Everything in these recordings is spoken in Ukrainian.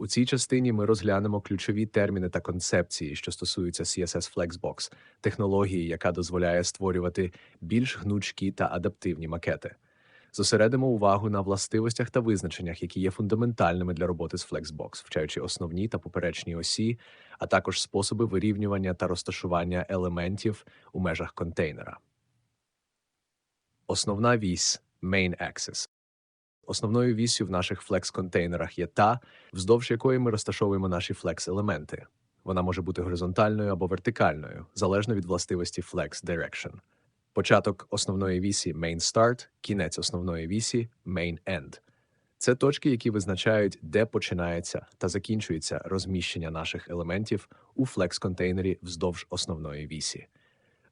У цій частині ми розглянемо ключові терміни та концепції, що стосуються CSS Flexbox, технології, яка дозволяє створювати більш гнучкі та адаптивні макети. Зосередимо увагу на властивостях та визначеннях, які є фундаментальними для роботи з Flexbox, вчаючи основні та поперечні осі, а також способи вирівнювання та розташування елементів у межах контейнера. Основна вісь Main Axis. Основною вісю в наших Flex-контейнерах є та, вздовж якої ми розташовуємо наші Flex-елементи. Вона може бути горизонтальною або вертикальною, залежно від властивості Flex Direction. Початок основної вісі Main Start, кінець основної вісі Main End. Це точки, які визначають, де починається та закінчується розміщення наших елементів у Flex-контейнері вздовж основної вісі.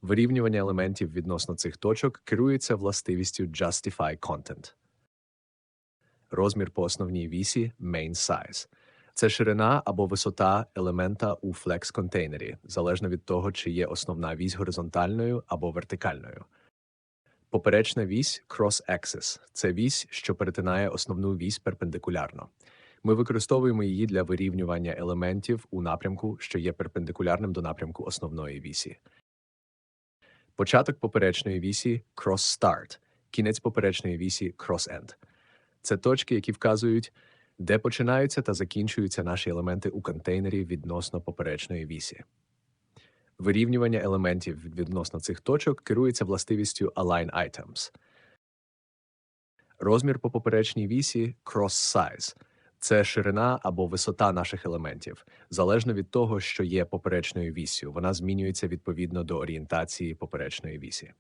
Вирівнювання елементів відносно цих точок керується властивістю Justify Content. Розмір по основній вісі Main Size. Це ширина або висота елемента у Flex-контейнері, залежно від того, чи є основна вісь горизонтальною або вертикальною. Поперечна вісь Cross-Axis – це вісь, що перетинає основну вісь перпендикулярно. Ми використовуємо її для вирівнювання елементів у напрямку, що є перпендикулярним до напрямку основної вісі. Початок поперечної вісі Cross-Start, кінець поперечної вісі Cross-End. Це точки, які вказують, де починаються та закінчуються наші елементи у контейнері відносно поперечної вісі. Вирівнювання елементів відносно цих точок керується властивістю Align Items. Розмір по поперечній вісі Cross Size – це ширина або висота наших елементів, залежно від того, що є поперечною вісю. Вона змінюється відповідно до орієнтації поперечної вісі.